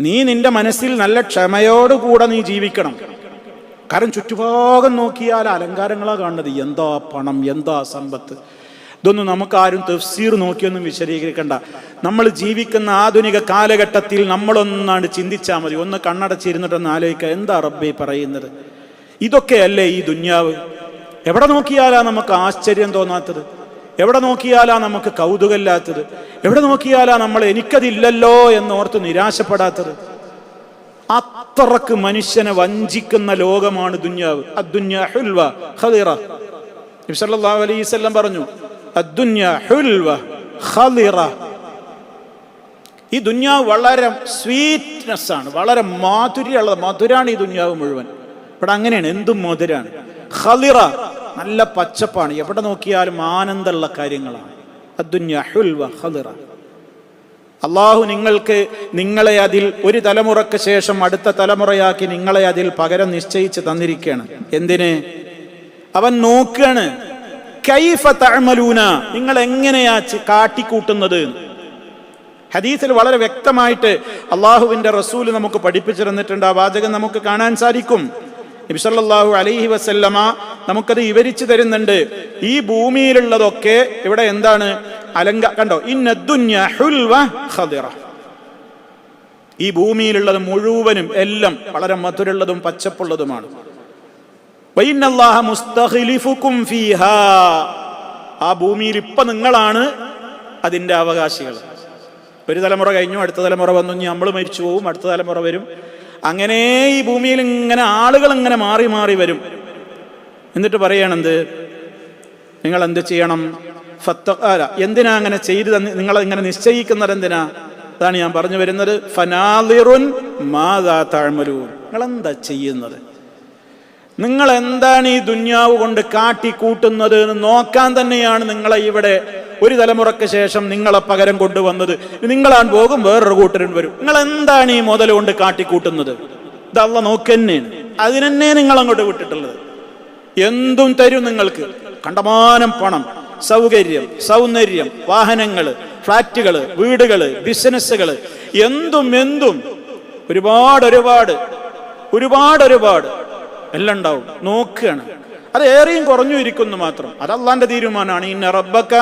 നീ നിന്റെ മനസ്സിൽ നല്ല ക്ഷമയോടുകൂടെ നീ ജീവിക്കണം. കാരണം ചുറ്റുഭാഗം നോക്കിയാൽ അലങ്കാരങ്ങളാ കാണുന്നത്. എന്താ പണം എന്താ സമ്പത്ത്? ഇതൊന്നും നമുക്കാരും തഫ്സീർ നോക്കിയൊന്നും വിശദീകരിക്കണ്ട. നമ്മൾ ജീവിക്കുന്ന ആധുനിക കാലഘട്ടത്തിൽ നമ്മളൊന്നാണ് ചിന്തിച്ചാൽ മതി. ഒന്ന് കണ്ണടച്ചിരുന്നിട്ടൊന്ന് ആലോചിക്കുക. എന്താ റബ്ബി പറയുന്നത്? ഇതൊക്കെയല്ലേ ഈ ദുന്യാവ്? എവിടെ നോക്കിയാലാ നമുക്ക് ആശ്ചര്യം തോന്നാത്തത്? എവിടെ നോക്കിയാലാ നമുക്ക് കൗതുകമില്ലാത്തത്? എവിടെ നോക്കിയാലാ നമ്മൾ എനിക്കതില്ലല്ലോ എന്നോർത്ത് നിരാശപ്പെടാത്തത്? അത്രയ്ക്ക് മനുഷ്യനെ വഞ്ചിക്കുന്ന ലോകമാണ് ദുന്യാവ്. അദ്ദുന്യ ഹുൽവ അലൈഹി വസല്ലം പറഞ്ഞു അദ്ദുന്യ ഹുൽവ ഈ ദുന്യാവ് വളരെ സ്വീറ്റ്നെസ് ആണ് വളരെ മാധുര്യമുള്ളത് മധുരാണ് ഈ ദുന്യാവ് മുഴുവൻ. ഇവിടെ അങ്ങനെയാണ് എന്തും മധുരാണ്. നല്ല പച്ചപ്പാണ്. എവിടെ നോക്കിയാലും ആനന്ദമുള്ള കാര്യങ്ങളാണ്. അള്ളാഹു നിങ്ങൾക്ക് നിങ്ങളെ അതിൽ ഒരു തലമുറയ്ക്ക് ശേഷം അടുത്ത തലമുറയാക്കി നിങ്ങളെ അതിൽ പകരം നിശ്ചയിച്ച് തന്നിരിക്കുകയാണ്. എന്തിന്? അവൻ നോക്കുകയാണ് കൈഫ തഴമലൂന നിങ്ങൾ എങ്ങനെയാ കാട്ടിക്കൂട്ടുന്നത്? ഹദീസിൽ വളരെ വ്യക്തമായിട്ട് അള്ളാഹുവിന്റെ റസൂൽ നമുക്ക് പഠിപ്പിച്ചു തന്നിട്ടുണ്ട് ആ വാചകം നമുക്ക് കാണാൻ സാധിക്കും. നബിസല്ലാഹു അലൈഹി വസല്ലമ നമുക്കത് വിവരിച്ചു തരുന്നുണ്ട്. ഈ ഭൂമിയിലുള്ളതൊക്കെ ഇവിടെ എന്താണ്? അലങ്ക കണ്ടോ? ഈ ഭൂമിയിലുള്ളത് മുഴുവനും എല്ലാം വളരെ മധുരമുള്ളതും പച്ചപ്പുള്ളതുമാണ്. ആ ഭൂമിയിൽ ഇപ്പൊ നിങ്ങളാണ് അതിന്റെ അവകാശികൾ. ഒരു തലമുറ കഴിഞ്ഞു അടുത്ത തലമുറ വന്നു ഇനി നമ്മൾ മരിച്ചു പോവും അടുത്ത തലമുറ വരും. അങ്ങനെ ഈ ഭൂമിയിൽ ഇങ്ങനെ ആളുകൾ ഇങ്ങനെ മാറി മാറി വരും. എന്നിട്ട് പറയണെന്ത് നിങ്ങൾ എന്ത് ചെയ്യണം അല്ല എന്തിനാ അങ്ങനെ ചെയ്തു തന്നെ നിങ്ങൾ ഇങ്ങനെ നിശ്ചയിക്കുന്നത് എന്തിനാ? അതാണ് ഞാൻ പറഞ്ഞു വരുന്നത്. ഫനാലിറുൻ മാതാ താഴ്മലൂൻ നിങ്ങൾ എന്താ ചെയ്യുന്നത്? നിങ്ങൾ എന്താണ് ഈ ദുന്യാവ് കൊണ്ട് കാട്ടിക്കൂട്ടുന്നത് നോക്കാൻ തന്നെയാണ് നിങ്ങളെ ഇവിടെ ഒരു തലമുറയ്ക്ക് ശേഷം നിങ്ങളെ പകരം കൊണ്ടുവന്നത് നിങ്ങളാൻ പോകും വേറൊരു കൂട്ടരും വരും. നിങ്ങൾ എന്താണ് ഈ മുതൽ കൊണ്ട് കാട്ടിക്കൂട്ടുന്നത്? ഇതല്ല നോക്കന്നെയാണ് അതിനെന്നെ നിങ്ങൾ അങ്ങോട്ട് വിട്ടിട്ടുള്ളത്. എന്തും തരും നിങ്ങൾക്ക്. കണ്ടമാനം പണം സൗകര്യം സൗന്ദര്യം വാഹനങ്ങൾ ഫ്ളാറ്റുകൾ വീടുകൾ ബിസിനസ്സുകൾ എന്തും എന്തും. ഒരുപാട് ഒരുപാട്. ഒരുപാട് ഒരുപാട്. എല്ലാം ഉണ്ടാവും. നോക്കുകയാണ് അത് ഏറെയും കുറഞ്ഞു ഇരിക്കുന്നു മാത്രം. അത് അള്ളാന്റെ തീരുമാനമാണ്. ഇന്ന റബ്ബക്ക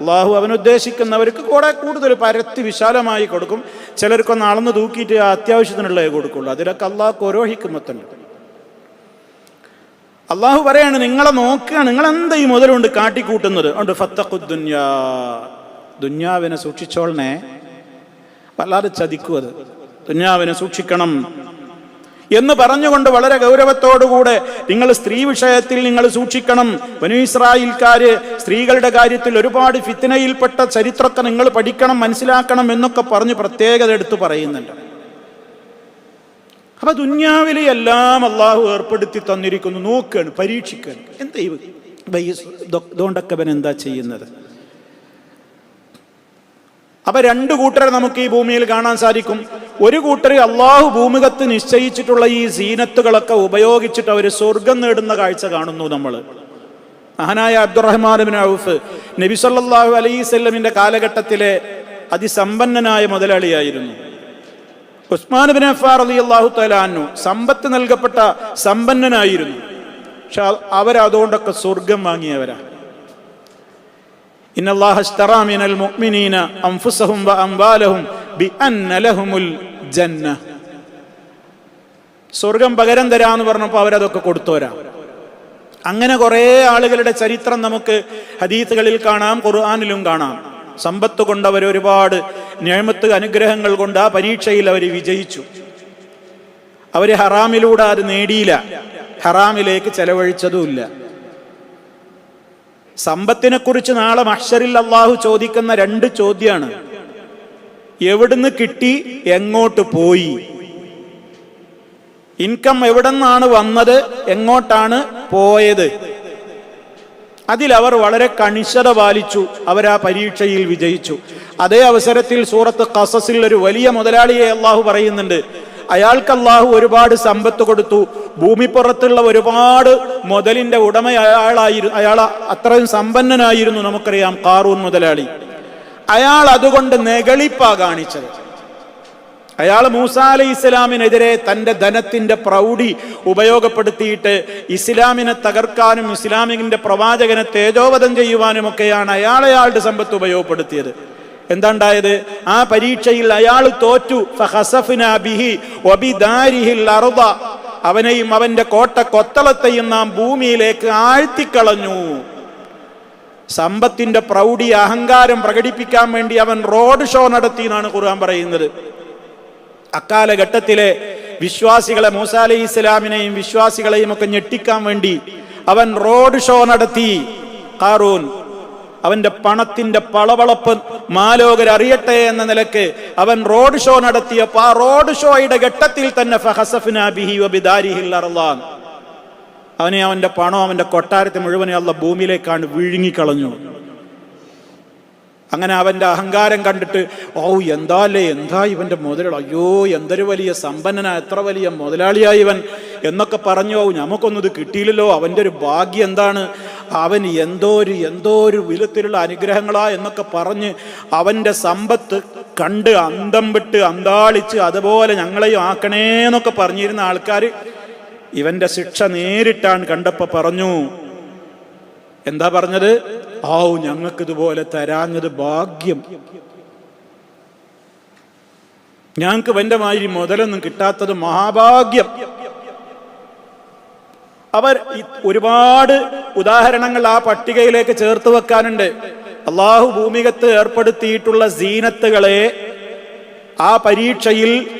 അള്ളാഹു അവൻ ഉദ്ദേശിക്കുന്നവർക്ക് കൂടെ കൂടുതൽ പരത്തി വിശാലമായി കൊടുക്കും. ചിലർക്കൊന്ന് അളന്ന് തൂക്കിയിട്ട് അത്യാവശ്യത്തിനുള്ളതേ കൊടുക്കുള്ളൂ. അതിലൊക്കെ അള്ളാഹ് ഓരോ അള്ളാഹു പറയാണ് നിങ്ങളെ നോക്കുകയാണ്. നിങ്ങൾ എന്താ ഈ മുതലുകൊണ്ട് കാട്ടിക്കൂട്ടുന്നത്? ഉണ്ട് ഫത്തഖുദ്ദുന്യാ ദുന്യാവിനെ സൂക്ഷിച്ചോളനെ വല്ലാതെ ചതിക്കും അത്. ദുന്യാവിനെ സൂക്ഷിക്കണം. എന്ന് പറഞ്ഞുകൊണ്ട് വളരെ ഗൗരവത്തോടുകൂടെ നിങ്ങൾ സ്ത്രീ വിഷയത്തിൽ നിങ്ങൾ സൂക്ഷിക്കണം. വനു സ്ത്രീകളുടെ കാര്യത്തിൽ ഒരുപാട് ഫിത്തനയിൽപ്പെട്ട ചരിത്രത്തെ നിങ്ങൾ പഠിക്കണം മനസ്സിലാക്കണം എന്നൊക്കെ പറഞ്ഞ് പ്രത്യേകത എടുത്തു പറയുന്നുണ്ട്. അപ്പൊ ദുന്യാവിലെ എല്ലാം അള്ളാഹു ഏർപ്പെടുത്തി തന്നിരിക്കുന്നു. നോക്കുകയാണ് പരീക്ഷിക്കുകയാണ്. എന്താ ഇതുകൊണ്ടൊക്കെ എന്താ ചെയ്യുന്നത്? അപ്പൊ രണ്ട് കൂട്ടരെ നമുക്ക് ഈ ഭൂമിയിൽ കാണാൻ സാധിക്കും. ഒരു കൂട്ടർ അള്ളാഹു ഭൂമികത്ത് നിശ്ചയിച്ചിട്ടുള്ള ഈ സീനത്തുകളൊക്കെ ഉപയോഗിച്ചിട്ട് അവർ സ്വർഗം നേടുന്ന കാഴ്ച കാണുന്നു നമ്മൾ മഹാനായ അബ്ദുറഹ്മാൻ ബിൻ ഔഫ് നബി സല്ലാഹു അലൈസല്ലമിന്റെ കാലഘട്ടത്തിലെ അതിസമ്പന്നനായ മുതലാളിയായിരുന്നു. ഉസ്മാൻ ബിൻ അഫാർ അലി അള്ളാഹു തലാനു സമ്പത്ത് നൽകപ്പെട്ട സമ്പന്നനായിരുന്നു. പക്ഷെ അവരതുകൊണ്ടൊക്കെ സ്വർഗം വാങ്ങിയവരാ. ഇന്നല്ലാഹ് അംഫുസഹും ബി അന്ന ലഹുമുൽ ജന്ന. സ്വർഗം പകരം തരാന്ന് പറഞ്ഞപ്പോൾ അവരതൊക്കെ കൊടുത്തോരാ. അങ്ങനെ കുറേ ആളുകളുടെ ചരിത്രം നമുക്ക് ഹദീത്തുകളിൽ കാണാം ഖുർആാനിലും കാണാം. സമ്പത്ത് കൊണ്ട് അവർ ഒരുപാട് നിയമത്ത് അനുഗ്രഹങ്ങൾ കൊണ്ട് ആ പരീക്ഷയിൽ അവർ വിജയിച്ചു. അവർ ഹറാമിലൂടെ അത് നേടിയില്ല. ഹറാമിലേക്ക് ചെലവഴിച്ചതുമില്ല. സമ്പത്തിനെക്കുറിച്ച് നാളെ മഹ്ഷറിൽ അള്ളാഹു ചോദിക്കുന്ന രണ്ട് ചോദ്യമാണ് എവിടുന്ന് കിട്ടി എങ്ങോട്ട് പോയി? ഇൻകം എവിടെ നിന്നാണ് വന്നത് എങ്ങോട്ടാണ് പോയത്? അതിലവർ വളരെ കണിശത പാലിച്ചു അവർ ആ പരീക്ഷയിൽ വിജയിച്ചു. അതേ അവസരത്തിൽ സൂറത്ത് കസസിൽ ഒരു വലിയ മുതലാളിയെ അള്ളാഹു പറയുന്നുണ്ട്. അയാൾക്ക് അള്ളാഹു ഒരുപാട് സമ്പത്ത് കൊടുത്തു. ഭൂമിപ്പുറത്തുള്ള ഒരുപാട് മുതലിന്റെ ഉടമ അയാളായിരുന്നു അയാൾ അത്രയും സമ്പന്നനായിരുന്നു നമുക്കറിയാം കാറൂൻ മുതലാളി. അയാൾ അതുകൊണ്ട് നെകളിപ്പാ കാണിച്ചത്. അയാൾ മൂസ അലൈഹി ഇസ്ലാമിനെതിരെ തന്റെ ധനത്തിന്റെ പ്രൗഢി ഉപയോഗപ്പെടുത്തിയിട്ട് ഇസ്ലാമിനെ തകർക്കാനും ഇസ്ലാമിന്റെ പ്രവാചകനെ തേജോവധം ചെയ്യുവാനും ഒക്കെയാണ് അയാൾ അയാളുടെ സമ്പത്ത് ഉപയോഗപ്പെടുത്തിയത്. എന്താണ്ടായത്? ആ പരീക്ഷയിൽ അയാൾ തോറ്റു. അവനെയും അവന്റെ കോട്ട കൊത്തളത്തെയും നാം ഭൂമിയിലേക്ക് ആഴ്ത്തിക്കളഞ്ഞു. സമ്പത്തിന്റെ പ്രൗഢി അഹങ്കാരം പ്രകടിപ്പിക്കാൻ വേണ്ടി അവൻ റോഡ് ഷോ നടത്തി എന്നാണ് ഖുർആൻ പറയുന്നത് അക്കാലഘട്ടത്തിലെ വിശ്വാസികളെ മൂസാലി ഇസ്ലാമിനെയും വിശ്വാസികളെയും ഒക്കെ ഞെട്ടിക്കാൻ വേണ്ടി അവൻ റോഡ് ഷോ നടത്തി കാറൂൻ അവന്റെ പണത്തിന്റെ പളവളപ്പ് മാലോകർ അറിയട്ടെ എന്ന നിലയ്ക്ക് അവൻ റോഡ് ഷോ നടത്തിയപ്പോ ആ റോഡ് ഷോയുടെ ഘട്ടത്തിൽ തന്നെ ഫഹസഫ്നാ ബിഹി വബിദാരിഹിൽ അർളാൻ. അവനെ അവന്റെ പണം അവന്റെ കൊട്ടാരത്തെ മുഴുവനെ അല്ല ഭൂമിയിലേക്കാണ് വിഴുങ്ങിക്കളഞ്ഞു. അങ്ങനെ അവന്റെ അഹങ്കാരം കണ്ടിട്ട് ഓ എന്താ അല്ലേ എന്താ ഇവന്റെ മുതലാളി? അയ്യോ എന്തൊരു വലിയ സമ്പന്നനാ എത്ര വലിയ മുതലാളിയായി ഇവൻ എന്നൊക്കെ പറഞ്ഞു ഓ നമുക്കൊന്നും ഇത് കിട്ടിയില്ലല്ലോ അവന്റെ ഒരു ഭാഗ്യം എന്താണ്? അവൻ എന്തോ ഒരു എന്തോ ഒരു വിധത്തിലുള്ള അനുഗ്രഹങ്ങളാ എന്നൊക്കെ പറഞ്ഞ് അവന്റെ സമ്പത്ത് കണ്ട് അന്തം വിട്ട് അന്താളിച്ച് അതുപോലെ ഞങ്ങളെയും ആക്കണേ എന്നൊക്കെ പറഞ്ഞിരുന്ന ആൾക്കാർ ഇവന്റെ ശിക്ഷ നേരിട്ടാണ് കണ്ടപ്പോ പറഞ്ഞു എന്താ പറഞ്ഞത്? ആവു ഞങ്ങൾക്ക് ഇതുപോലെ തരാഞ്ഞത് ഭാഗ്യം. ഞങ്ങൾക്ക് വന്റെ മാതിരി മുതലൊന്നും കിട്ടാത്തത് മഹാഭാഗ്യം. അവർ ഒരുപാട് ഉദാഹരണങ്ങൾ ആ പട്ടികയിലേക്ക് ചേർത്ത് വെക്കാനുണ്ട്. അള്ളാഹു ഭൂമികത്ത് ഏർപ്പെടുത്തിയിട്ടുള്ള സീനത്തുകളെ ആ പരീക്ഷയിൽ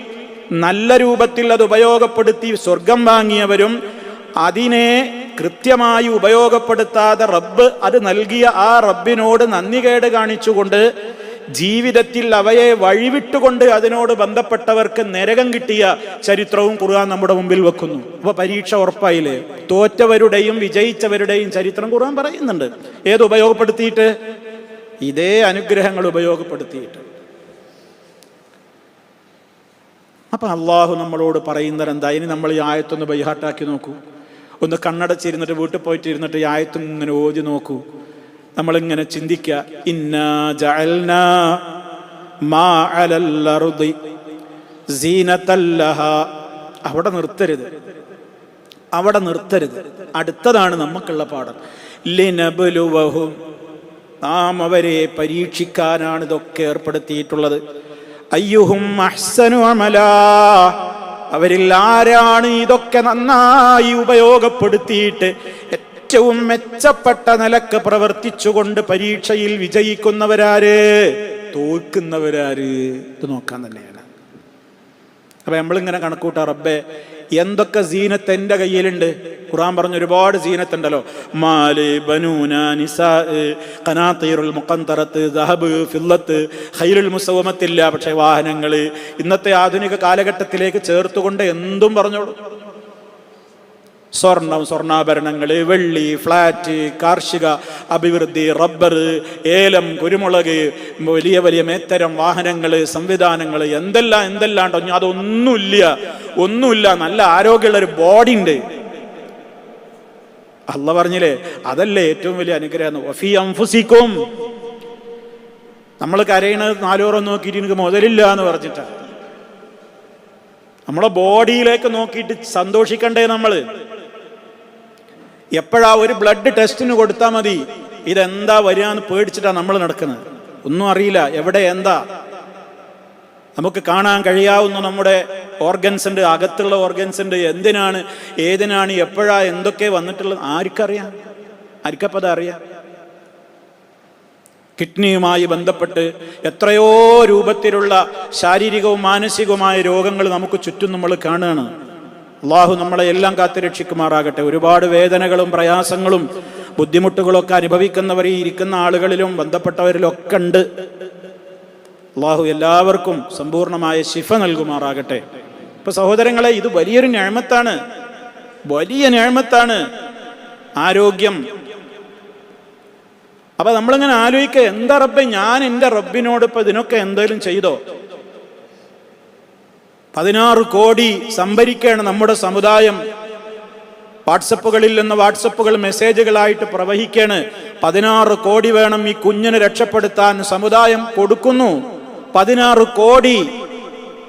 നല്ല രൂപത്തിൽ അത് ഉപയോഗപ്പെടുത്തി സ്വർഗം വാങ്ങിയവരും അതിനെ കൃത്യമായി ഉപയോഗപ്പെടുത്താതെ റബ്ബ് അത് നൽകിയ ആ റബ്ബിനോട് നന്ദികേട് കാണിച്ചുകൊണ്ട് ജീവിതത്തിൽ അവയെ വഴിവിട്ടുകൊണ്ട് അതിനോട് ബന്ധപ്പെട്ടവർക്ക് നരകം കിട്ടിയ ചരിത്രവും ഖുർആൻ നമ്മുടെ മുമ്പിൽ വെക്കുന്നു. അപ്പൊ പരീക്ഷ ഉറപ്പായില്ലേ? തോറ്റവരുടെയും വിജയിച്ചവരുടെയും ചരിത്രം ഖുർആൻ പറയുന്നുണ്ട്. ഏത് ഉപയോഗപ്പെടുത്തിയിട്ട്? ഇതേ അനുഗ്രഹങ്ങൾ ഉപയോഗപ്പെടുത്തിയിട്ട്. അപ്പൊ അള്ളാഹു നമ്മളോട് പറയുന്നത് എന്താ ഇനി നമ്മൾ ഈ ആയത്തൊന്ന് ബൈഹാട്ടാക്കി നോക്കൂ. ഒന്ന് കണ്ണടച്ചിരുന്നിട്ട് വീട്ടിൽ പോയിട്ട് ഇരുന്നിട്ട് ഈ ആയത്തും ഇങ്ങനെ ഓതി നോക്കൂ. നമ്മളിങ്ങനെ ചിന്തിക്കുക ഇന്നാ മാ അലൽ അർദി. അവിടെ നിർത്തരുത്. അവിടെ നിർത്തരുത്. അടുത്തതാണ് നമുക്കുള്ള പാഠം. ലിനബലുവഹും നാം അവരെ പരീക്ഷിക്കാനാണ് ഇതൊക്കെ ഏർപ്പെടുത്തിയിട്ടുള്ളത്. അയ്യുഹും അഹ്സനു അമലാ. അവരിൽ ആരാണ് ഇതൊക്കെ നന്നായി ഉപയോഗപ്പെടുത്തിയിട്ട് ഏറ്റവും മെച്ചപ്പെട്ട നിലയ്ക്ക് പ്രവർത്തിച്ചുകൊണ്ട് പരീക്ഷയിൽ വിജയിക്കുന്നവരാര്? തോൽക്കുന്നവരാര്? ഇത് നോക്കാൻ തന്നെയാണ്. അപ്പൊ നമ്മളിങ്ങനെ കണക്കൂട്ടാ. റബ്ബെ എന്തൊക്കെ സീനത്ത് എന്റെ കയ്യിലുണ്ട്? ഖുറാൻ പറഞ്ഞ ഒരുപാട് സീനത്തുണ്ടല്ലോ. മാൽ ബനൂന നിസാ കനാത്തീറുൽ മുക്കന്തറത്ത് ദഹബ് ഫില്ലത്ത് ഹൈലുൽ മുസവമത്തില്ല പക്ഷെ വാഹനങ്ങൾ ഇന്നത്തെ ആധുനിക കാലഘട്ടത്തിലേക്ക് ചേർത്തുകൊണ്ട് എന്തും പറഞ്ഞോളൂ. സ്വർണം സ്വർണാഭരണങ്ങൾ വെള്ളി ഫ്ലാറ്റ് കാർഷിക അഭിവൃദ്ധി റബ്ബർ ഏലം കുരുമുളക് വലിയ വലിയ മേത്തരം വാഹനങ്ങൾ സംവിധാനങ്ങൾ എന്തെല്ലാം എന്തെല്ലാം ഉണ്ടോ അതൊന്നുമില്ല. ഒന്നുമില്ല. നല്ല ആരോഗ്യമുള്ള ഒരു ബോഡി ഉണ്ട്. അല്ല പറഞ്ഞില്ലേ? അതല്ലേ ഏറ്റവും വലിയ അനുഗ്രഹം. വഫി അംഫുസിക്കും നമ്മൾ കരയണത് നാലോറം നോക്കിയിട്ട് എനിക്ക് മുതലില്ല എന്ന് പറഞ്ഞിട്ടാണ് നമ്മളെ ബോഡിയിലേക്ക് നോക്കിയിട്ട് സന്തോഷിക്കണ്ടേ നമ്മൾ? എപ്പോഴാ ഒരു ബ്ലഡ് ടെസ്റ്റിന് കൊടുത്താൽ മതി? ഇതെന്താ വരികയെന്ന് പേടിച്ചിട്ടാണ് നമ്മൾ നടക്കുന്നത്. ഒന്നും അറിയില്ല. എവിടെ എന്താ? നമുക്ക് കാണാൻ കഴിയാവുന്ന നമ്മുടെ ഓർഗൻസ് ഉണ്ട്. അകത്തുള്ള ഓർഗൻസ് ഉണ്ട്. എന്തിനാണ്? ഏതിനാണ്? എപ്പോഴാ? എന്തൊക്കെ വന്നിട്ടുള്ളത്? ആർക്കറിയാം? ആർക്കപ്പത് അറിയാം? കിഡ്നിയുമായി ബന്ധപ്പെട്ട് എത്രയോ രൂപത്തിലുള്ള ശാരീരികവും മാനസികവുമായ രോഗങ്ങൾ നമുക്ക് ചുറ്റും നമ്മൾ കാണുകയാണ്. അള്ളാഹു നമ്മളെ എല്ലാം കാത്തുരക്ഷിക്കുമാറാകട്ടെ ഒരുപാട് വേദനകളും പ്രയാസങ്ങളും ബുദ്ധിമുട്ടുകളൊക്കെ അനുഭവിക്കുന്നവർ ഈ ഇരിക്കുന്ന ആളുകളിലും ബന്ധപ്പെട്ടവരിലൊക്കെ ഉണ്ട്. അള്ളാഹു എല്ലാവർക്കും സമ്പൂർണമായ ശിഫ നൽകുമാറാകട്ടെ. ഇപ്പൊ സഹോദരങ്ങളെ ഇത് വലിയൊരു ഞാഴ്മത്താണ് വലിയ ഞാഴ്മത്താണ് ആരോഗ്യം. അപ്പൊ നമ്മളിങ്ങനെ ആലോചിക്കുക എന്താ റബ്ബെ ഞാൻ എന്റെ റബ്ബിനോട് ഇപ്പൊ ഇതിനൊക്കെ എന്തെങ്കിലും ചെയ്തോ? പതിനാറ് കോടി സംഭരിക്കുകയാണ് നമ്മുടെ സമുദായം. വാട്സപ്പുകളിൽ നിന്ന് വാട്സപ്പുകൾ മെസ്സേജുകളായിട്ട് പ്രവഹിക്കാണ്. പതിനാറ് കോടി വേണം ഈ കുഞ്ഞിനെ രക്ഷപ്പെടുത്താൻ സമുദായം കൊടുക്കുന്നു. പതിനാറ് കോടി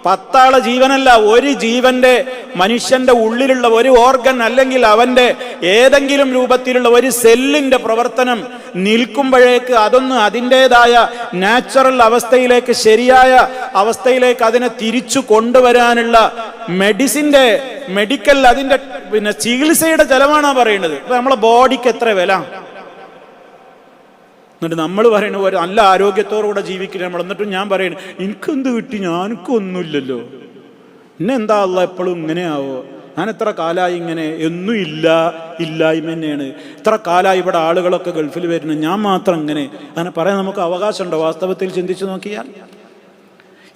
പത്താളെ ജീവനല്ല ഒരു ജീവന്റെ മനുഷ്യന്റെ ഉള്ളിലുള്ള ഒരു ഓർഗൻ അല്ലെങ്കിൽ അവന്റെ ഏതെങ്കിലും രൂപത്തിലുള്ള ഒരു സെല്ലിന്റെ പ്രവർത്തനം നിൽക്കുമ്പോഴേക്ക് അതൊന്ന് അതിന്റെതായ നാച്ചുറൽ അവസ്ഥയിലേക്ക് ശരിയായ അവസ്ഥയിലേക്ക് അതിനെ തിരിച്ചു കൊണ്ടുവരാനുള്ള മെഡിസിന്റെ മെഡിക്കൽ അതിന്റെ പിന്നെ ചികിത്സയുടെ ചെലവാണ് പറയുന്നത്. നമ്മളെ ബോഡിക്ക് എത്ര വില? എന്നിട്ട് നമ്മൾ പറയണ ഒരു നല്ല ആരോഗ്യത്തോടുകൂടെ ജീവിക്കില്ല നമ്മൾ. എന്നിട്ടും ഞാൻ പറയണ എനിക്കെന്ത് കിട്ടി? ഞാനൊക്കൊന്നുമില്ലല്ലോ. എന്നെ എന്താ അല്ല എപ്പോഴും ഇങ്ങനെയാവോ? ഞാൻ എത്ര കാലമായി ഇങ്ങനെ എന്നും ഇല്ല ഇല്ലായ്മ തന്നെയാണ്. ഇത്ര കാലമായി ഇവിടെ ആളുകളൊക്കെ ഗൾഫിൽ വരുന്നു ഞാൻ മാത്രം ഇങ്ങനെ. അങ്ങനെ പറയാൻ നമുക്ക് അവകാശമുണ്ടോ? വാസ്തവത്തിൽ ചിന്തിച്ചു നോക്കിയാൽ?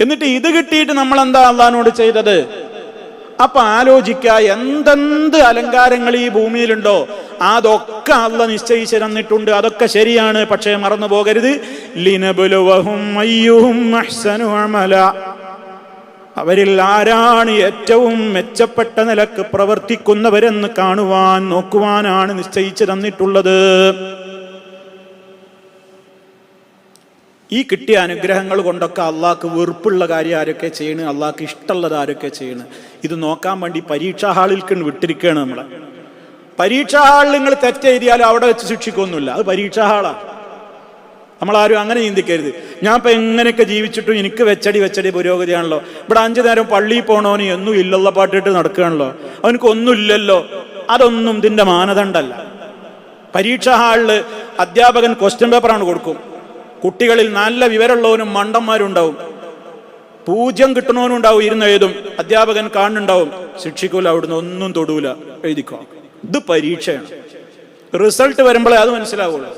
എന്നിട്ട് ഇത് കിട്ടിയിട്ട് നമ്മൾ എന്താ അള്ളഹാനോട് ചെയ്തത്? അപ്പൊ ആലോചിക്ക എന്തെന്ത് അലങ്കാരങ്ങൾ ഈ ഭൂമിയിലുണ്ടോ? അതൊക്കെ അല്ല നിശ്ചയിച്ചു തന്നിട്ടുണ്ട്. അതൊക്കെ ശരിയാണ് പക്ഷേ മറന്നു പോകരുത്. അവരിൽ ആരാണ് ഏറ്റവും മെച്ചപ്പെട്ട നിലയ്ക്ക് പ്രവർത്തിക്കുന്നവരെന്ന് കാണുവാൻ നോക്കുവാനാണ് നിശ്ചയിച്ചു തന്നിട്ടുള്ളത്. ഈ കിട്ടിയ അനുഗ്രഹങ്ങൾ കൊണ്ടൊക്കെ അള്ളാഹ്ക്ക് വെറുപ്പുള്ള കാര്യം ആരൊക്കെ ചെയ്യണ്? അള്ളാഹ്ക്ക് ഇഷ്ടമുള്ളത് ആരൊക്കെ ചെയ്യണ്? ഇത് നോക്കാൻ വേണ്ടി പരീക്ഷാ ഹാളിൽ വിട്ടിരിക്കുകയാണ് നമ്മൾ പരീക്ഷാ ഹാളിൽ നിങ്ങൾ തെറ്റെഴുതിയാൽ അവിടെ വെച്ച് ശിക്ഷിക്കൊന്നുമില്ല. അത് പരീക്ഷാ ഹാളാണ് നമ്മളാരും അങ്ങനെ ചിന്തിക്കരുത്. ഞാൻ ഇപ്പം എങ്ങനെയൊക്കെ ജീവിച്ചിട്ടും എനിക്ക് വെച്ചടി വെച്ചടി പുരോഗതിയാണല്ലോ. ഇവിടെ അഞ്ചു നേരം പള്ളിയിൽ പോകണോന് എന്നും ഇല്ലുള്ള പാട്ടിട്ട് നടക്കുകയാണല്ലോ. അവനക്കൊന്നുമില്ലല്ലോ അതൊന്നും ഇതിന്റെ മാനദണ്ഡമല്ല പരീക്ഷാ ഹാളിൽ അധ്യാപകൻ ക്വസ്റ്റ്യൻ പേപ്പറാണ് കൊടുക്കും. കുട്ടികളിൽ നല്ല വിവരമുള്ളവനും മണ്ടന്മാരുണ്ടാവും. പൂജ്യം കിട്ടണവനുണ്ടാവും ഇരുന്ന് എഴുതും. അധ്യാപകൻ കാണുന്നുണ്ടാവും ശിക്ഷിക്കൂല അവിടുന്ന് ഒന്നും തൊടൂല എഴുതിക്കോ. ഇത് പരീക്ഷയാണ്. റിസൾട്ട് വരുമ്പോഴേ അത് മനസ്സിലാവുള്ളൂ.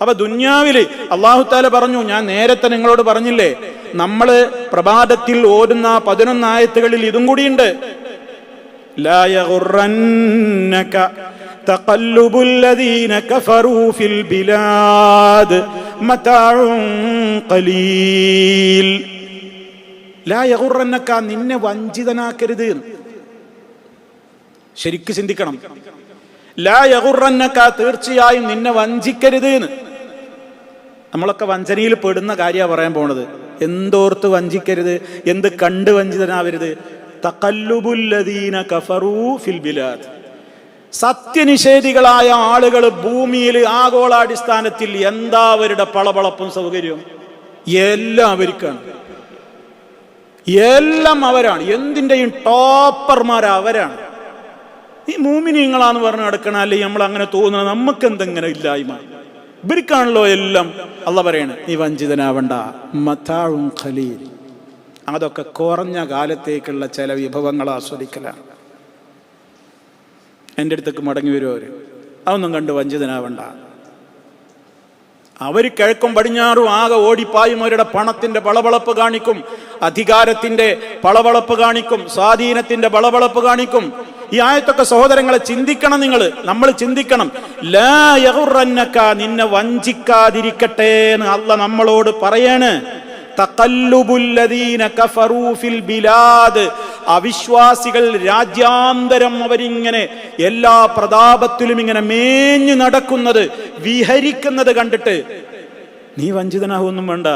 അപ്പൊ ദുന്യാവിൽ അള്ളാഹുത്താല പറഞ്ഞു ഞാൻ നേരത്തെ നിങ്ങളോട് പറഞ്ഞില്ലേ നമ്മൾ പ്രഭാതത്തിൽ ഓടുന്ന പതിനൊന്നായത്തുകളിൽ ഇതും കൂടിയുണ്ട്. تقلب الذين كفروا في البلاد متاع قليل لا يغرنك നിന്നെ വഞ്ചിതനാക്കരുത് ശരിക്ക് ചിന്തിക്കണം ലാ യഗുറന്നക്ക തീർച്ചയായും നിന്നെ വഞ്ചിക്കരുത് എന്ന് നമ്മളൊക്കെ വഞ്ചനയിൽ പെടുന്ന കാര്യമാണ് പറയാൻ പോണത് എന്തോർത്ത് വഞ്ചിക്കരുത് എന്ത് കണ്ട് വഞ്ചിതനാവരുത് തക്കല്ലുബുല്ലദീന കഫറൂ ഫിൽ ബിലാദ് സത്യനിഷേധികളായ ആളുകൾ ഭൂമിയിൽ ആഗോളാടിസ്ഥാനത്തിൽ എന്താ അവരുടെ പളപളപ്പും സൗകര്യവും? എല്ലാം അവർക്കാണ് എല്ലാം അവരാണ്. എന്തിന്റെയും ടോപ്പർമാർ അവരാണ്. ഈ മൂമിനിങ്ങളാന്ന് പറഞ്ഞ് നടക്കണ അല്ലെങ്കിൽ നമ്മൾ അങ്ങനെ തോന്നണം നമുക്ക് എന്തെങ്ങനെ ഇല്ലായ്മ? ഇവർക്കാണല്ലോ എല്ലാം. അല്ല പറയണ നീ വഞ്ചിതനാവണ്ട. മതാഴും ഖലീൽ. അതൊക്കെ കുറഞ്ഞ കാലത്തേക്കുള്ള ചില വിഭവങ്ങൾ ആസ്വദിക്കലാണ് എന്റെ അടുത്തേക്ക് മടങ്ങി വരും അവർ അതൊന്നും കണ്ട് വഞ്ചിതനാവണ്ട. അവർ കിഴക്കും പടിഞ്ഞാറും ആകെ ഓടിപ്പായും അവരുടെ പണത്തിന്റെ പളവളപ്പ് കാണിക്കും. അധികാരത്തിന്റെ പളവളപ്പ് കാണിക്കും. സ്വാധീനത്തിന്റെ പളവളപ്പ് കാണിക്കും. ഈ ആയത്തൊക്കെ സഹോദരങ്ങളെ ചിന്തിക്കണം നിങ്ങൾ നമ്മൾ ചിന്തിക്കണം. ലാ നിന്നെ വഞ്ചിക്കാതിരിക്കട്ടെ എന്ന് അല്ല നമ്മളോട് പറയാണ്. അവിശ്വാസികൾ രാജ്യാന്തരം അവരിങ്ങനെ എല്ലാ പ്രതാപത്തിലും ഇങ്ങനെ മേഞ്ഞു നടക്കുന്നത് വിഹരിക്കുന്നത് കണ്ടിട്ട്. നീ വഞ്ചിതനാകൊന്നും വേണ്ട.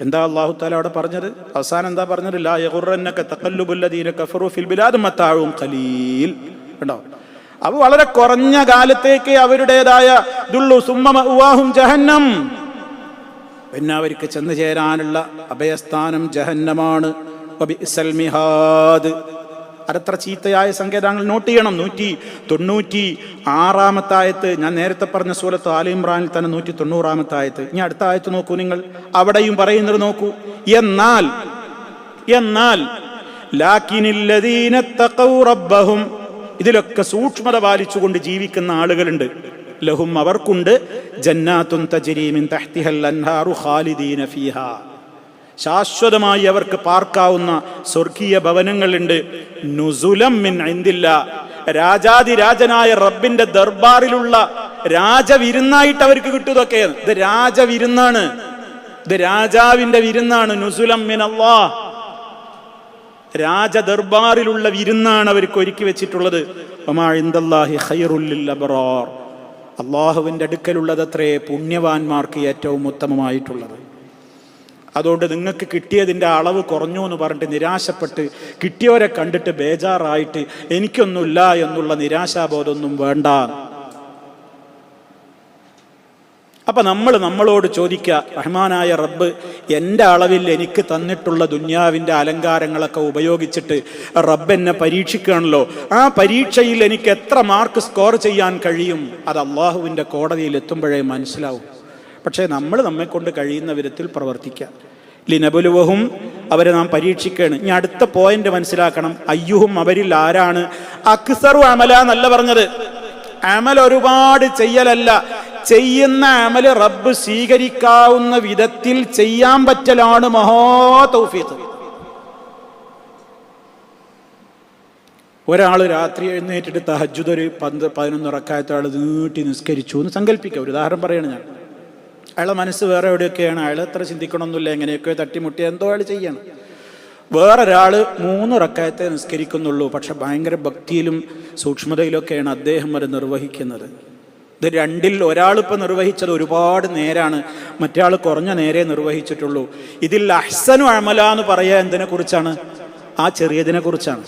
എന്താ അള്ളാഹു താല അവിടെ പറഞ്ഞത്? അവസാനം എന്താ പറഞ്ഞത്? ഉണ്ടോ അപ്പൊ വളരെ കുറഞ്ഞ കാലത്തേക്ക് അവരുടേതായ ദുള്ളു സുമ്മ ജഹന്നം. പിന്നെ അവർക്ക് ചെന്ന് ചേരാനുള്ള അഭയസ്ഥാനം ജഹന്നമാണ്. അടുത്ത ചീത്തയായ സങ്കേതങ്ങൾ നോട്ട് ചെയ്യണം നൂറ്റി തൊണ്ണൂറ്റി ആറാമത്തായത്ത് ഞാൻ നേരത്തെ പറഞ്ഞ സൂലത്ത് ആലി ഇമ്രാനിൽ തന്നെ നൂറ്റി തൊണ്ണൂറാമത്തായത്ത് ഇനി അടുത്ത ആയത്ത് നോക്കൂ നിങ്ങൾ. അവിടെയും പറയുന്നത് നോക്കൂ. എന്നാൽ എന്നാൽ റബ്ബഹും. ഇതിലൊക്കെ സൂക്ഷ്മത പാലിച്ചുകൊണ്ട് ജീവിക്കുന്ന ആളുകളുണ്ട്. ലഹും അവർക്കുണ്ട്. ജന്നാത്തുൻ തജ്രീമിൻ തഹ്തിഹൽ അൻഹാറു ഖാലിദീന ഫീഹാ. ശാശ്വതമായി അവർക്ക് പാർക്കാവുന്ന സ്വർഗീയ ഭവനങ്ങളുണ്ട്. നുസുലം മിൻ ഇന്ദില്ല രാജാതിരാജനായ റബ്ബിന്റെ ദർബാറിലുള്ള രാജവിരുന്നായിട്ട് അവർക്ക് കിട്ടുതൊക്കെ ഇത് രാജവിരുന്നാണ്. ഇത് രാജാവിന്റെ വിരുന്നാണ്. നുസുലം മിൻ അള്ളാ രാജദർബാറിലുള്ള വിരുന്നാണ് അവർക്ക് ഒരുക്കി വെച്ചിട്ടുള്ളത്. ഒമാ ഇന്ദല്ലാഹി ഖൈറുല്ലിൽ അബ്റാർ. അള്ളാഹുവിന്റെ അടുക്കലുള്ളതത്രേ പുണ്യവാന്മാർക്ക് ഏറ്റവും ഉത്തമമായിട്ടുള്ളത്. അതുകൊണ്ട് നിങ്ങൾക്ക് കിട്ടിയതിന്റെ അളവ് കുറഞ്ഞു എന്ന് പറഞ്ഞിട്ട് നിരാശപ്പെട്ട് കിട്ടിയവരെ കണ്ടിട്ട് ബേജാറായിട്ട് എനിക്കൊന്നുമില്ല എന്നുള്ള നിരാശാബോധമൊന്നും വേണ്ട. അപ്പം നമ്മൾ നമ്മളോട് ചോദിക്കുക റഹ്മാനായ റബ്ബ് എന്റെ അളവിൽ എനിക്ക് തന്നിട്ടുള്ള ദുന്യാവിന്റെ അലങ്കാരങ്ങളൊക്കെ ഉപയോഗിച്ചിട്ട് റബ്ബ് എന്നെ പരീക്ഷിക്കുകയാണല്ലോ. ആ പരീക്ഷയിൽ എനിക്ക് എത്ര മാർക്ക് സ്കോർ ചെയ്യാൻ കഴിയും? അത് അള്ളാഹുവിന്റെ കോടതിയിൽ എത്തുമ്പോഴേ മനസ്സിലാവും. പക്ഷേ നമ്മൾ നമ്മെ കൊണ്ട് കഴിയുന്ന വിധത്തിൽ പ്രവർത്തിക്കുക ലിനബുലുവഹും അവരെ നാം പരീക്ഷിക്കുകയാണ്. ഇനി അടുത്ത പോയിന്റ് മനസ്സിലാക്കണം. അയ്യുഹും അവരിൽ ആരാണ്? അക്സറു അമല എന്നല്ല പറഞ്ഞത്. അമൽ ഒരുപാട് ചെയ്യലല്ല. ചെയ്യുന്ന അമൽ റബ്ബ് സ്വീകരിക്കാവുന്ന വിധത്തിൽ ചെയ്യാൻ പറ്റലാണ്. മഹോ തൗഫീഖ്. ഒരാൾ രാത്രി എഴുന്നേറ്റിട്ട് തഹജുദ് ഒരു പന്ത് പതിനൊന്ന് റക്കായത്തെ ആൾ നീട്ടി നിസ്കരിച്ചു എന്ന് സങ്കല്പിക്കുക ഒരു ഉദാഹരണം പറയണ ഞാൻ. അയാളെ മനസ്സ് വേറെ എവിടെയൊക്കെയാണ്? അയാൾ എത്ര ചിന്തിക്കണമെന്നില്ല എങ്ങനെയൊക്കെ തട്ടിമുട്ടി എന്തോ അയാൾ ചെയ്യണം. വേറൊരാൾ മൂന്ന് റക്കായത്തെ നിസ്കരിക്കുന്നുള്ളൂ. പക്ഷെ ഭയങ്കര ഭക്തിയിലും സൂക്ഷ്മതയിലൊക്കെയാണ് അദ്ദേഹം അത് നിർവഹിക്കുന്നത്. ഇത് രണ്ടിൽ ഒരാളിപ്പോൾ നിർവഹിച്ചത് ഒരുപാട് നേരാണ്. മറ്റാൾ കുറഞ്ഞ നേരെ നിർവഹിച്ചിട്ടുള്ളൂ. ഇതിൽ അഹ്സനു അമല എന്ന് പറയുക എന്തിനെ കുറിച്ചാണ്? ആ ചെറിയതിനെ കുറിച്ചാണ്.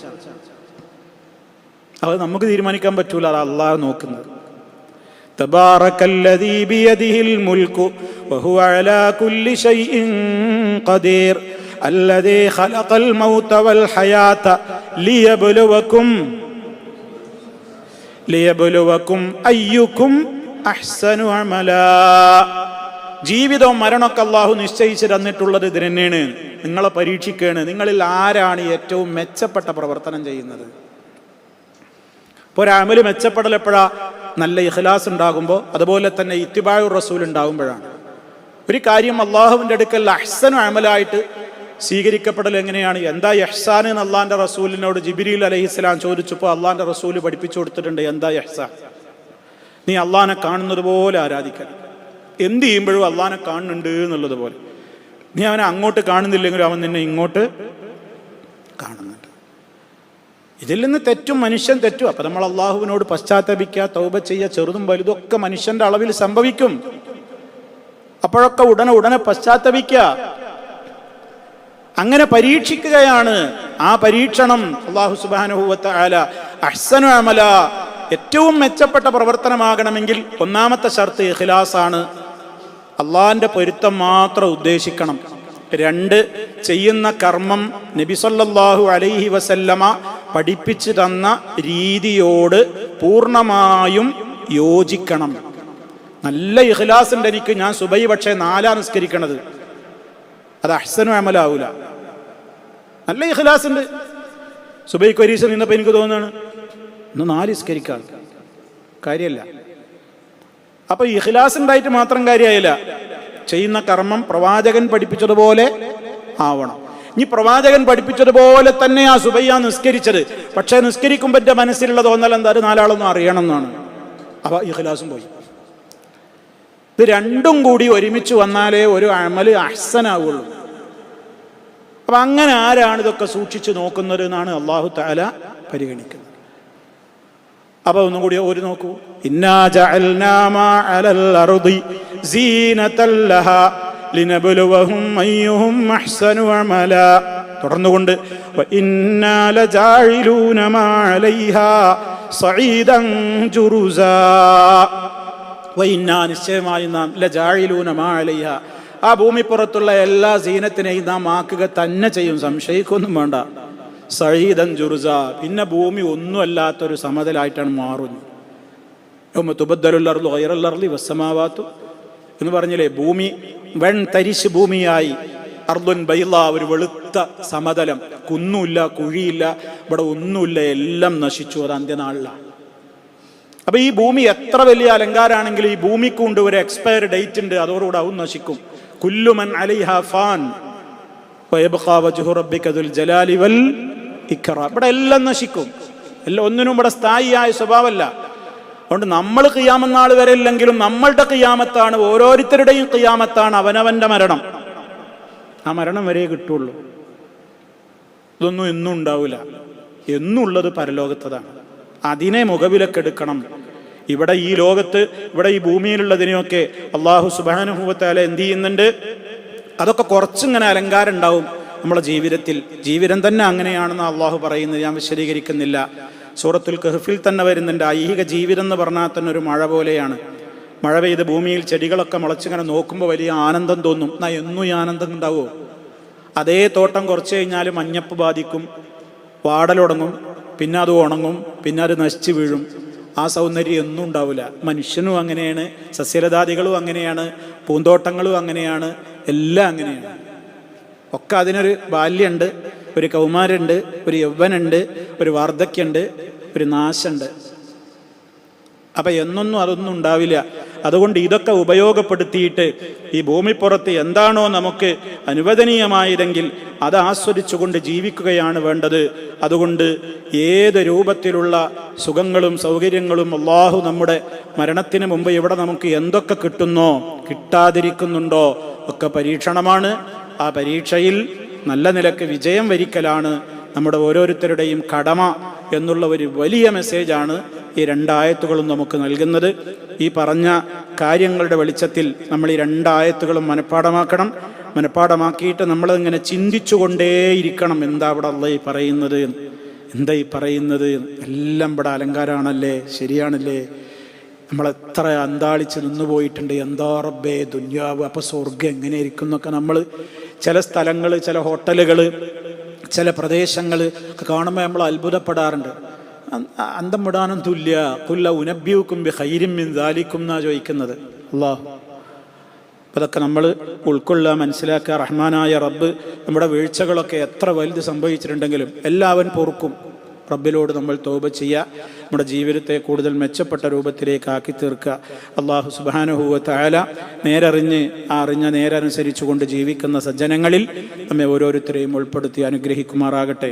അത് നമുക്ക് തീരുമാനിക്കാൻ പറ്റൂല അത് അള്ളാഹ് നോക്കുന്നത്. തബാറക്കല്ലദീ ബിയദിഹിൽ മുൽക്കു അലാ കുല്ലി ശൈഇൻ ഖദീർ ഖലഖൽ മൗത വൽ ഹയാത ലിയബ്ലുവകും ലിയബുലുവക്കും അയ്യുക്കും അഹ്സനു അമല. ജീവിതവും മരണമൊക്കെ അള്ളാഹു നിശ്ചയിച്ചു തന്നിട്ടുള്ളത് ഇത് തന്നെയാണ്. നിങ്ങളെ പരീക്ഷിക്കുകയാണ് നിങ്ങളിൽ ആരാണ് ഏറ്റവും മെച്ചപ്പെട്ട പ്രവർത്തനം ചെയ്യുന്നത്? ഇപ്പോൾ ഒരമൽ മെച്ചപ്പെടൽ എപ്പോഴാ? നല്ല ഇഖ്ലാസ് ഉണ്ടാകുമ്പോൾ അതുപോലെ തന്നെ ഇത്തിബായു റസൂൽ ഉണ്ടാകുമ്പോഴാണ്. ഒരു കാര്യം അള്ളാഹുവിന്റെ അടുക്കൽ അഹ്സനു അമലായിട്ട് സ്വീകരിക്കപ്പെടൽ എങ്ങനെയാണ്? എന്താ യഹ്സാൻ എന്ന് അള്ളാന്റെ റസൂലിനോട് ജിബിരിൽ അലഹി ഇസ്ലാം ചോദിച്ചപ്പോൾ അള്ളാന്റെ റസൂൽ പഠിപ്പിച്ചു കൊടുത്തിട്ടുണ്ട് എന്താ യഹ്സാൻ നീ അള്ളാനെ കാണുന്നത് പോലെ ആരാധിക്കണം എന്ത് ചെയ്യുമ്പോഴും അള്ളാനെ കാണുന്നുണ്ട് എന്നുള്ളത് പോലെ. നീ അവനെ അങ്ങോട്ട് കാണുന്നില്ലെങ്കിലും അവൻ നിന്നെ ഇങ്ങോട്ട് കാണുന്നുണ്ട്. ഇതിൽ നിന്ന് തെറ്റും മനുഷ്യൻ തെറ്റും. അപ്പൊ നമ്മൾ അള്ളാഹുവിനോട് പശ്ചാത്തപിക്കുക തൗബ ചെയ്യുക ചെറുതും വലുതും ഒക്കെ മനുഷ്യന്റെ അളവിൽ സംഭവിക്കും. അപ്പോഴൊക്കെ ഉടനെ ഉടനെ പശ്ചാത്തപിക്കുക. അങ്ങനെ പരീക്ഷിക്കുകയാണ്. ആ പരീക്ഷണം അള്ളാഹു സുബാനുഭൂവത്ത ആല അഹ്സനു അമല ഏറ്റവും മെച്ചപ്പെട്ട പ്രവർത്തനമാകണമെങ്കിൽ ഒന്നാമത്തെ ഷർത്ത് ഇഖ്ലാസാണ്. അള്ളാഹിന്റെ പൊരുത്തം മാത്രം ഉദ്ദേശിക്കണം. രണ്ട് ചെയ്യുന്ന കർമ്മം നബിസല്ലാഹു അലൈഹി വസല്ലമ പഠിപ്പിച്ചു തന്ന രീതിയോട് പൂർണമായും യോജിക്കണം. നല്ല ഇഖ്ലാസ് ഉണ്ട് എനിക്ക് ഞാൻ സുബൈ പക്ഷേ നാലാ നിസ്കരിക്കണത്. അത് അഹ്സനു അമലാവൂല. നല്ല ഇഖ്ലാസ് ഉണ്ട് സുബൈക്ക് ഒരു ദിവസം നിന്നപ്പോൾ എനിക്ക് തോന്നുകയാണ് ഇന്ന് നാല് നിസ്കരിക്കാം കാര്യമല്ല അപ്പൊ ഇഖ്ലാസ് ഉണ്ടായിട്ട് മാത്രം കാര്യമായില്ല ചെയ്യുന്ന കർമ്മം പ്രവാചകൻ പഠിപ്പിച്ചതുപോലെ ആവണം. ഇനി പ്രവാചകൻ പഠിപ്പിച്ചതുപോലെ തന്നെ ആ സുബയ്യ നിസ്കരിച്ചത്. പക്ഷേ നിസ്കരിക്കുമ്പോൾ എന്റെ മനസ്സിലുള്ള തോന്നൽ എന്താ നാലാളൊന്നും അറിയണം എന്നാണ്. അപ്പൊ ഇഖ്ലാസും പോയി. ഇത് രണ്ടും കൂടി ഒരുമിച്ച് വന്നാലേ ഒരു അമൽ അഹ്സനാവുള്ളൂ. അപ്പൊ അങ്ങനെ ആരാണ് ഇതൊക്കെ സൂക്ഷിച്ചു നോക്കുന്നത് എന്നാണ് അള്ളാഹു താല പരിഗണിക്കുന്നത്. അപ്പൊ ഒന്നും കൂടി ഒരു നോക്കൂ. തുടർന്നുകൊണ്ട് വ ഇന്നാ ലജാഇലൂന മാ അലൈഹാ സഈദൻ ജുറുസാ വ ഇന്നാ നിശ്ചയമായി നാം അലൈഹ. ആ ഭൂമിപ്പുറത്തുള്ള എല്ലാ സീനത്തിനെയും നാം ആക്കുക തന്നെ ചെയ്യും. സംശയിക്കൊന്നും വേണ്ട. സഹീദൻ ജുറുസ പിന്നെ ഭൂമി ഒന്നുമല്ലാത്തൊരു സമതലായിട്ടാണ് മാറുന്നത്. തുബദ്ദലുല്ലർലു ഗൈറല്ലർലി വസ്സമാവാത്തു എന്ന് പറഞ്ഞില്ലേ ഭൂമി വെൺ തരിശ് ഭൂമിയായി. അർദുൻ ബൈല ഒരു വെളുത്ത സമതലം. കുന്നുമില്ല കുഴിയില്ല. ഇവിടെ ഒന്നുമില്ല എല്ലാം നശിച്ചു. അത് അന്ത്യനാളിലാണ്. അപ്പൊ ഈ ഭൂമി എത്ര വലിയ അലങ്കാരാണെങ്കിലും ഈ ഭൂമിക്കുണ്ട് ഒരു എക്സ്പയർ ഡേറ്റ് ഉണ്ട് അതോടുകൂടെ അവൻ നശിക്കും. കുല്ലുമൻ അലിഹ ഫാൻ ജലാലി വൽ ഇവിടെ എല്ലാം നശിക്കും. എല്ലാം ഒന്നിനും ഇവിടെ സ്ഥായിയായ സ്വഭാവമല്ല. അതുകൊണ്ട് നമ്മൾ കിയാമെന്നാൾ വരെ ഇല്ലെങ്കിലും നമ്മളുടെ കിയാമത്താണ് ഓരോരുത്തരുടെയും കിയാമത്താണ് അവനവന്റെ മരണം. ആ മരണം വരെ കിട്ടുള്ളൂ. ഇതൊന്നും എന്നും ഉണ്ടാവില്ല. എന്നുള്ളത് പരലോകത്തതാണ്. അതിനെ മുഖവിലക്കെടുക്കണം ഇവിടെ ഈ ലോകത്ത് ഇവിടെ ഈ ഭൂമിയിലുള്ളതിനെയൊക്കെ അള്ളാഹു സുബാനുഭവത്താല എന്ത് ചെയ്യുന്നുണ്ട്? അതൊക്കെ കുറച്ചിങ്ങനെ അലങ്കാരം ഉണ്ടാവും നമ്മുടെ ജീവിതത്തിൽ. ജീവിതം തന്നെ അങ്ങനെയാണെന്ന് അള്ളാഹു പറയുന്നത് ഞാൻ വിശദീകരിക്കുന്നില്ല. സൂറത്തുൽ കഹഫിൽ തന്നെ വരുന്നുണ്ട് ഐഹിക ജീവിതം എന്ന് പറഞ്ഞാൽ തന്നെ ഒരു മഴ പോലെയാണ്. മഴ പെയ്ത് ഭൂമിയിൽ ചെടികളൊക്കെ മുളച്ചിങ്ങനെ നോക്കുമ്പോൾ വലിയ ആനന്ദം തോന്നും. എന്നാ എന്നും ഈ ആനന്ദം ഉണ്ടാവുമോ അതേ തോട്ടം കുറച്ച് കഴിഞ്ഞാൽ മഞ്ഞപ്പ് ബാധിക്കും വാടലുടങ്ങും. പിന്നെ അത് ഉണങ്ങും പിന്നെ അത് നശിച്ചു വീഴും. ആ സൗന്ദര്യം ഒന്നും ഉണ്ടാവില്ല മനുഷ്യനും അങ്ങനെയാണ് സസ്യലതാദികളും അങ്ങനെയാണ് പൂന്തോട്ടങ്ങളും അങ്ങനെയാണ് എല്ലാം അങ്ങനെയാണ്. ഒക്കെ അതിനൊരു ബാല്യമുണ്ട് ഒരു കൗമാരുണ്ട് ഒരു യൗവനുണ്ട് ഒരു വാർദ്ധക്യമുണ്ട് ഒരു നാശമുണ്ട് അപ്പൊ എന്നൊന്നും അതൊന്നും ഉണ്ടാവില്ല. അതുകൊണ്ട് ഇതൊക്കെ ഉപയോഗപ്പെടുത്തിയിട്ട് ഈ ഭൂമിപ്പുറത്ത് എന്താണോ നമുക്ക് അനുവദനീയമായതെങ്കിൽ അത് ആസ്വദിച്ചുകൊണ്ട് ജീവിക്കുകയാണ് വേണ്ടത്. അതുകൊണ്ട് ഏത് രൂപത്തിലുള്ള സുഖങ്ങളും സൗകര്യങ്ങളും അള്ളാഹു നമ്മുടെ മരണത്തിന് മുമ്പ് ഇവിടെ നമുക്ക് എന്തൊക്കെ കിട്ടുന്നോ കിട്ടാതിരിക്കുന്നുണ്ടോ ഒക്കെ പരീക്ഷണമാണ്. ആ പരീക്ഷയിൽ നല്ല നിലയ്ക്ക് വിജയം വരിക്കലാണ്. നമ്മുടെ ഓരോരുത്തരുടെയും കടമ എന്നുള്ള ഒരു വലിയ മെസ്സേജാണ് ഈ രണ്ടായത്തുകളും നമുക്ക് നൽകുന്നത്. ഈ പറഞ്ഞ കാര്യങ്ങളുടെ വെളിച്ചത്തിൽ നമ്മൾ ഈ രണ്ടായത്തുകളും മനഃപ്പാടമാക്കണം മനഃപ്പാടമാക്കിയിട്ട് നമ്മളിങ്ങനെ ചിന്തിച്ചുകൊണ്ടേയിരിക്കണം. എന്താ ഇവിടെ അല്ല ഈ പറയുന്നത്? എന്താ ഈ പറയുന്നത്? എല്ലാം ഇവിടെ അലങ്കാരമാണല്ലേ? ശരിയാണല്ലേ? നമ്മൾ എത്ര അന്താളിച്ച് നിന്നുപോയിട്ടുണ്ട് എന്താ റബ്ബേ ദുന്യാവ് അപ്പൊ സ്വർഗം എങ്ങനെ ഇരിക്കും എന്നൊക്കെ നമ്മൾ ചില സ്ഥലങ്ങൾ ചില ഹോട്ടലുകൾ ചില പ്രദേശങ്ങൾ കാണുമ്പോൾ നമ്മൾ അത്ഭുതപ്പെടാറുണ്ട്. അന്തം വിടാനും തുല്യ. കുല്ല ഉനബ്യൂക്കും ബി ഹൈരിം ദാലിക്കും എന്നാ ചോദിക്കുന്നത്. അള്ളാഹു അതൊക്കെ നമ്മൾ ഉൾക്കൊള്ളുക മനസ്സിലാക്കുക. റഹ്മാനായ റബ്ബ് നമ്മുടെ വീഴ്ചകളൊക്കെ എത്ര വലുത് സംഭവിച്ചിട്ടുണ്ടെങ്കിലും എല്ലാവൻ പൊറുക്കും. റബ്ബിലോട് നമ്മൾ തോപ ചെയ്യുക നമ്മുടെ ജീവിതത്തെ കൂടുതൽ മെച്ചപ്പെട്ട രൂപത്തിലേക്ക് ആക്കി തീർക്കുക. അള്ളാഹു സുബാനുഹൂവ നേരറിഞ്ഞ് ആ അറിഞ്ഞ നേരനുസരിച്ചുകൊണ്ട് ജീവിക്കുന്ന സജ്ജനങ്ങളിൽ നമ്മെ ഓരോരുത്തരെയും ഉൾപ്പെടുത്തി അനുഗ്രഹിക്കുമാറാകട്ടെ.